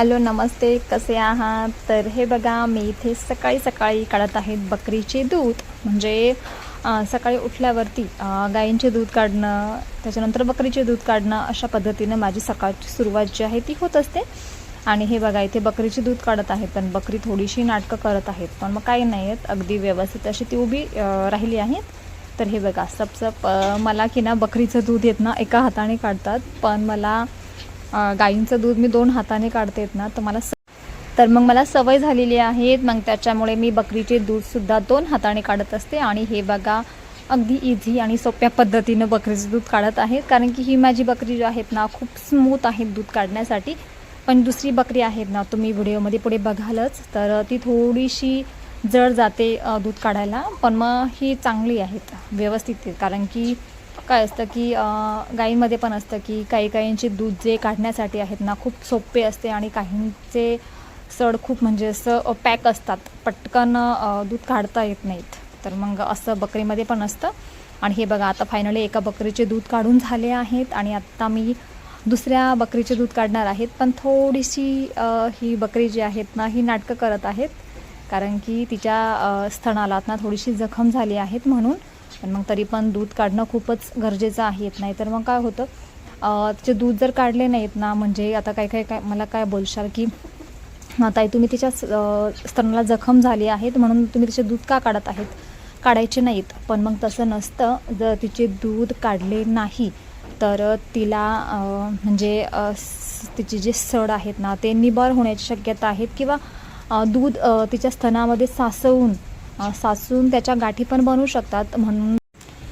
Hello नमस्ते कसे आहात? तर हे बघा मी इथे सकाळी सकाळी काढत आहेत बकरीचे दूध. म्हणजे सकाळी उठल्यावरती गायींचे दूध काढणं त्याच्यानंतर बकरीचे दूध काढणं अशा पद्धतीनं माझी सकाळची सुरुवात जी आहे ती होत असते. आणि हे बघा इथे बकरीचे दूध काढत आहेत पण बकरी थोडीशी नाटकं करत आहेत. पण मग काही नाही आहेत अगदी व्यवस्थित अशी ती उभी राहिली आहेत. तर हे बघा सप सप मला की ना बकरीचं दूध येत ना एका हाताने काढतात. पण मला गाईंचं दूध मी दोन हाताने काढते ना तर मला स तर मग मला सवय झालेली आहे मग त्याच्यामुळे मी बकरीचे दूधसुद्धा दोन हाताने काढत असते. आणि हे बघा अगदी इझी आणि सोप्या पद्धतीनं बकरीचं दूध काढत आहेत. कारण की ही माझी बकरी जी आहेत ना खूप स्मूथ आहेत दूध काढण्यासाठी. पण दुसरी बकरी आहेत ना तुम्ही व्हिडिओमध्ये पुढे बघालच. तर ती थोडीशी जड जाते दूध काढायला. पण मग ही चांगली आहेत व्यवस्थित कारण की काय असतं की अ, गायींमध्ये पण असतं की काही काहींचे दूध जे काढण्यासाठी आहेत ना खूप सोपे असते आणि काहींचे सड खूप म्हणजे असं पॅक असतात. पटकन दूध काढता येत नाहीत. तर मग असं बकरीमध्ये पण असतं. आणि हे बघा आता फायनली एका बकरीचे दूध काढून झाले आहेत आणि आत्ता मी दुसऱ्या बकरीचे दूध काढणार आहेत. पण थोडीशी ही बकरी जी आहेत ना ही नाटकं करत आहेत. कारण की तिच्या अ, स्तनाला ना थोडीशी जखम झाली आहेत म्हणून पण मग तरी पण दूध काढणं खूपच गरजेचं आहे नाही. तर मग काय होतं तिचे दूध जर काढले नाहीत ना म्हणजे आता काय काय काय मला काय बोलशाल की ताई तुम्ही तिच्या स्तनाला जखम झाली आहेत म्हणून तुम्ही तिचे दूध का काढत आहेत? काढायचे नाहीत. पण मग तसं नसतं जर तिचे दूध काढले नाही तर तिला म्हणजे तिचे जे सड आहेत ना ते निबार होण्याची शक्यता आहेत किंवा दूध तिच्या स्तनामध्ये सासवून सासून त्याच्या गाठी पण बनवू शकतात. म्हणून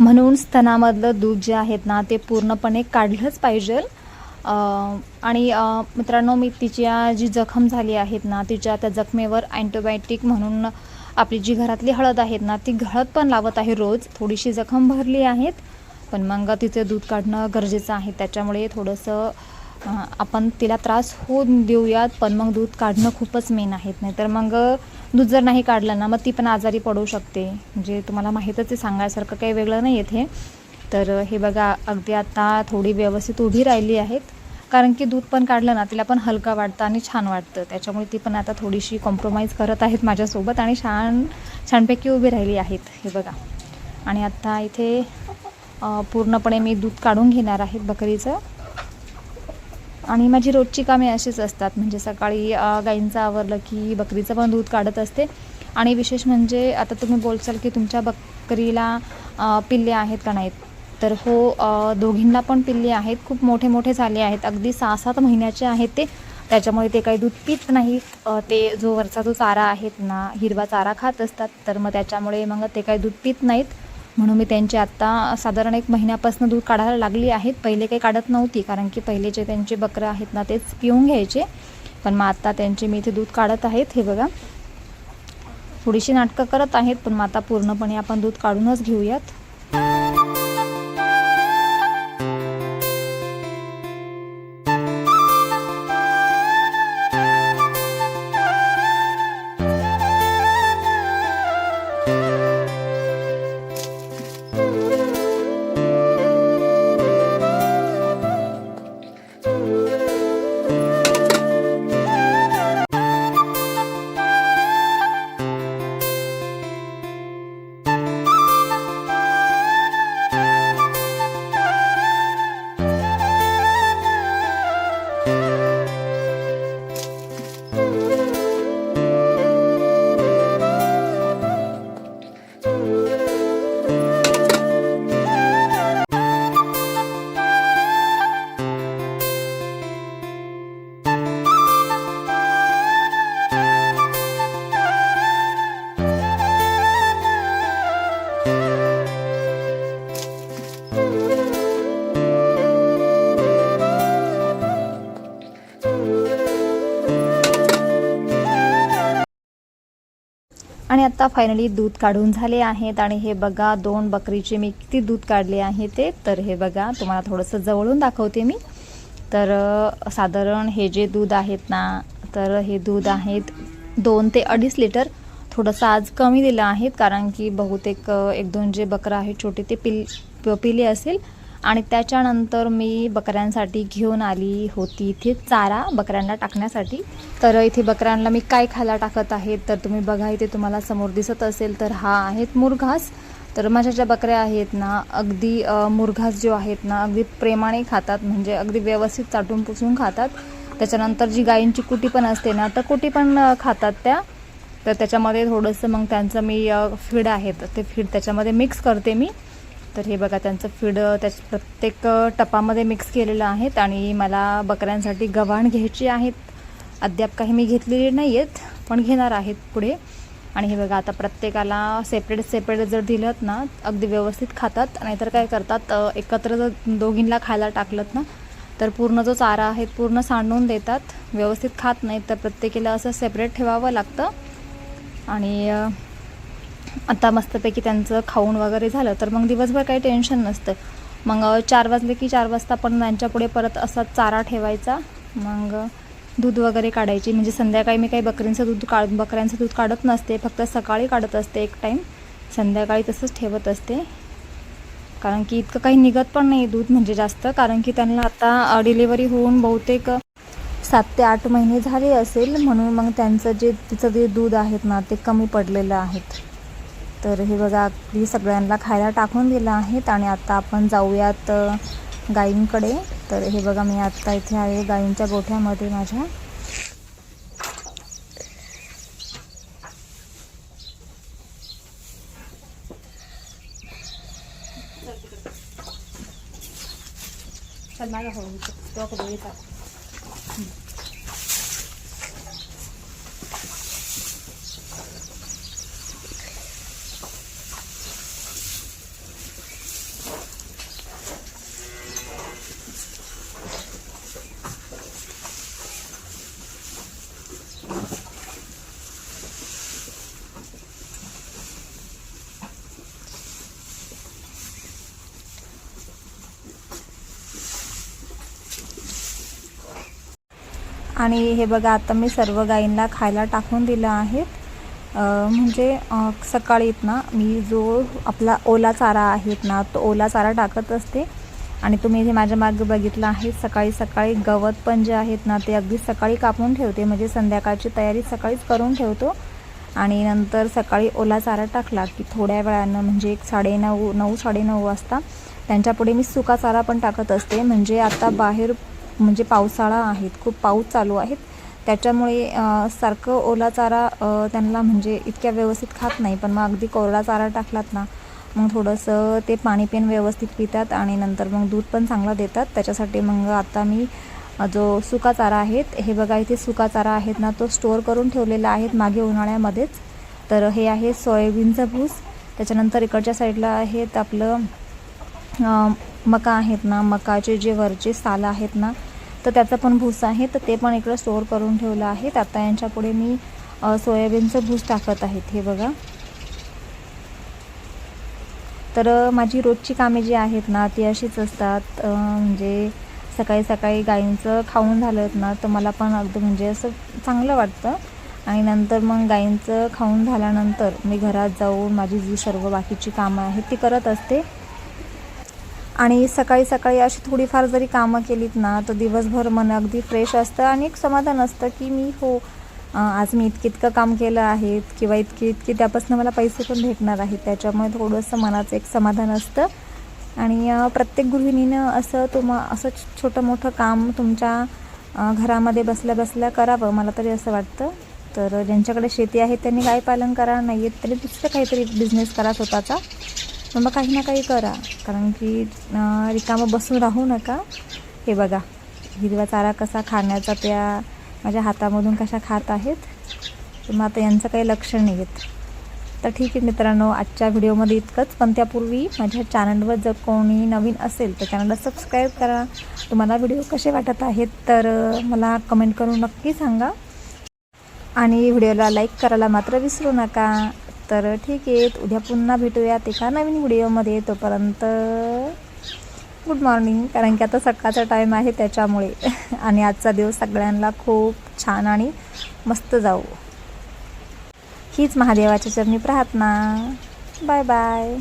म्हणून स्तनामधलं दूध जे आहेत ना ते पूर्णपणे काढलंच पाहिजे. आणि मित्रांनो मी तिच्या जी जखम झाली आहेत ना तिच्या त्या जखमेवर अँटीबायोटिक म्हणून आपली जी घरातली हळद आहेत ना ती हळद पण लावत आहे रोज. थोडीशी जखम भरली आहेत पण मग तिचे दूध काढणं गरजेचं आहे. त्याच्यामुळे थोडंसं आपण तिला त्रास होऊन देऊयात पण मग दूध काढणं खूपच मेन आहेत नाही तर मग दूध जर नाही काढलं ना मग ती पण आजारी पडू शकते. म्हणजे तुम्हाला माहीतच आहे सांगायसारखं काही वेगळं नाही येथे तर हे बघा अगदी आता थोडी व्यवस्थित उभी राहिली आहेत. कारण की दूध पण काढलं ना तिला पण हलका वाटतं आणि छान वाटतं. त्याच्यामुळे ती पण आता थोडीशी कॉम्प्रोमाइज करत आहेत माझ्यासोबत आणि छान छानपैकी उभी राहिली आहेत. हे बघा. आणि आत्ता इथे पूर्णपणे मी दूध काढून घेणार आहेत बकरीचं. आणि माझी रोजची कामे अशीच असतात. म्हणजे सकाळी गाईंचं आवरलं की बकरीचं पण दूध काढत असते. आणि विशेष म्हणजे आता तुम्ही बोलचाल की तुमच्या बकरीला पिल्ले आहेत का नाहीत? तर हो दोघींना पण पिल्ले आहेत. खूप मोठे मोठे झाले आहेत. अगदी सहा सात महिन्याचे आहेत ते. त्याच्यामुळे ते काही दूध पित नाहीत. ते जो वरचा जो चारा आहेत ना हिरवा चारा खात असतात. तर मग त्याच्यामुळे मग ते काही दूध पित नाहीत. म्हणून मी त्यांचे आत्ता साधारण एक महिन्यापासून दूध काढायला लागली आहेत. पहिले काही काढत नव्हती कारण की पहिले जे त्यांचे बकरं आहेत ना तेच पिऊन घ्यायचे. पण मग आत्ता त्यांचे मी इथे दूध काढत आहेत हे बघा. थोडीशी नाटकं करत आहेत पण मग आता पूर्णपणे आपण दूध काढूनच घेऊयात. आत्ता आता फायनली दूध काढून झाले आहेत आणि हे बघा दोन बकरीचे मी किती दूध काढले आहे ते. तर हे बघा तुम्हाला थोडंसं जवळून दाखवते मी. तर साधारण हे जे दूध आहेत ना तर हे दूध आहेत दोन ते अडीच लिटर. थोडंसं आज कमी दिलं आहेत कारण की बहुतेक एक दोन जे बकरं आहेत छोटे ते पिल प- पिले असेल आणि त्याच्यानंतर मी बकऱ्यांसाठी घेऊन आली होती इथे चारा बकऱ्यांना टाकण्यासाठी. तर इथे बकऱ्यांना मी काय खायला टाकत आहे तर तुम्ही बघा इथे तुम्हाला समोर दिसत असेल तर हा आहेत मुरघास. तर माझ्या ज्या बकऱ्या आहेत ना अगदी मुरघास जो आहेत ना अगदी प्रेमाने खातात म्हणजे अगदी व्यवस्थित चाटून पुसून खातात. त्याच्यानंतर जी गायींची कुटी पण असते ना तर कुटी पण खातात त्या. तर त्याच्यामध्ये थोडंसं मग त्यांचं मी फीड आहेत ते फीड त्याच्यामध्ये मिक्स करते मी. तर हे बघा त्यांचं फीड त्याच प्रत्येक टपामध्ये मिक्स केलेलं आहेत आणि मला बकऱ्यांसाठी गव्हाण घ्यायची आहेत. अद्याप काही मी घेतलेली नाही आहेत पण घेणार आहेत पुढे. आणि हे बघा आता प्रत्येकाला सेपरेट सेपरेट जर दिलं ना अगदी व्यवस्थित खातात. नाहीतर काय करतात एकत्र जर दोघींना खायला टाकलं ना तर पूर्ण जो चारा आहे पूर्ण सांडून देतात. व्यवस्थित खात नाहीत तर प्रत्येकीला असं सेपरेट ठेवावं लागतं. आणि आता मस्तपैकी त्यांचं खाऊन वगैरे झालं तर मग दिवसभर काही टेन्शन नसतं. मग चार वाजले की चार वाजता पण त्यांच्यापुढे परत असा चारा ठेवायचा. मग दूध वगैरे काढायची. म्हणजे संध्याकाळी मी काही बकरींचं दूध काढ बकऱ्यांचं दूध काढत नसते. फक्त सकाळी काढत असते एक टाईम संध्याकाळी तसंच ठेवत असते. कारण की इतकं काही निघत पण नाही दूध म्हणजे जास्त. कारण की त्यांना आता डिलिव्हरी होऊन बहुतेक सात ते आठ महिने झाले असेल. म्हणून मग त्यांचं जे तिचं जे दूध आहेत ना ते कमी पडलेलं आहेत. तर हे बघा अगदी सगळ्यांना खायला टाकून दिलं आहेत आणि आता आपण जाऊयात गाईंकडे. तर हे बघा मी आत्ता इथे आहे गाईंच्या गोठ्यामध्ये माझ्या. चल माझ्या आणि हे बघा आता मी सर्व गायींना खायला टाकून दिलं आहे. म्हणजे सकाळीत ना मी जो आपला ओला चारा आहेत ना तो ओला चारा टाकत असते. आणि तुम्ही इथे माझ्या मागे बघितलं आहे सकाळी सकाळी गवत पण जे आहेत ना ते अगदी सकाळी कापून ठेवते. म्हणजे संध्याकाळची तयारी सकाळीच करून ठेवतो. आणि नंतर सकाळी ओला चारा टाकला की थोड्या वेळानं म्हणजे एक साडेनऊ नऊ साडेनऊ वाजता त्यांच्यापुढे मी सुका चारा पण टाकत असते. म्हणजे आता बाहेर म्हणजे पावसाळा आहेत खूप पाऊस चालू आहेत. त्याच्यामुळे सारखं ओला चारा त्यांना म्हणजे इतक्या व्यवस्थित खात नाही. पण मग अगदी कोरडा चारा टाकलात ना मग थोडंसं ते पाणी पिण व्यवस्थित पितात आणि नंतर मग दूध पण चांगलं देतात. त्याच्यासाठी मग आता मी जो सुका चारा आहेत हे बघा इथे सुका चारा आहेत ना तो स्टोअर करून ठेवलेला आहे मागे उन्हाळ्यामध्येच. तर हे आहे सोयाबीनचा भूस त्याच्यानंतर इकडच्या साईडला आहेत आपलं मका आहेत ना मकाचे जे वरचे साल आहेत ना तर त्याचं पण भूस आहे तर ते पण इकडं स्टोअर करून ठेवलं आहे. आता यांच्यापुढे मी सोयाबीनचं भूस टाकत आहेत हे बघा. तर माझी रोजची कामे जी आहेत ना ती अशीच असतात. म्हणजे सकाळी सकाळी गाईंचं खाऊन झालं ना तर मला पण अगदी म्हणजे असं चांगलं वाटतं. आणि नंतर मग गाईंचं खाऊन झाल्यानंतर मी घरात जाऊन माझी जी सर्व बाकीची कामं आहेत ती करत असते. आणि सकाळी सकाळी अशी थोडीफार जरी कामं केलीत ना तर दिवसभर मन अगदी फ्रेश असतं आणि एक समाधान असतं की मी हो आज मी इतकं इतकं काम केलं आहे किंवा इतकी इतकी त्यापासून मला पैसे पण भेटणार आहेत. त्याच्यामुळे थोडंसं मनाचं एक समाधान असतं. आणि प्रत्येक गृहिणीनं असं तुम असं छोटं मोठं काम तुमच्या घरामध्ये बसल्या बसल्या करावं मला तरी असं वाटतं. तर ज्यांच्याकडे शेती आहे त्यांनी गाय पालन करा नाही आहेत तरी दुसरं काहीतरी बिझनेस करा स्वतःचा. मग काही ना काही करा. कारण की रिकामं बसून राहू नका. हे बघा हिरवा चारा कसा खाण्याचा त्या माझ्या हातामधून कशा खात आहेत. तर मग आता यांचं काही लक्ष नाही आहेत तर ठीक आहे मित्रांनो आजच्या व्हिडिओमध्ये इतकंच. पण त्यापूर्वी माझ्या चॅनलवर जर कोणी नवीन असेल तर चॅनलला सबस्क्राईब करा. तुम्हाला व्हिडिओ कसे वाटत आहेत तर मला कमेंट करून नक्की सांगा. आणि व्हिडिओला लाईक करायला मात्र विसरू नका. तर ठीक आहे उद्या पुन्हा भेटूयात एका नवीन व्हिडिओमध्ये. तोपर्यंत गुड मॉर्निंग कारण की आता सकाळचा टाईम आहे त्याच्यामुळे. आणि आजचा दिवस सगळ्यांना खूप छान आणि मस्त जाऊ. हीच महादेवाच्या चरणी प्रार्थना. Bye bye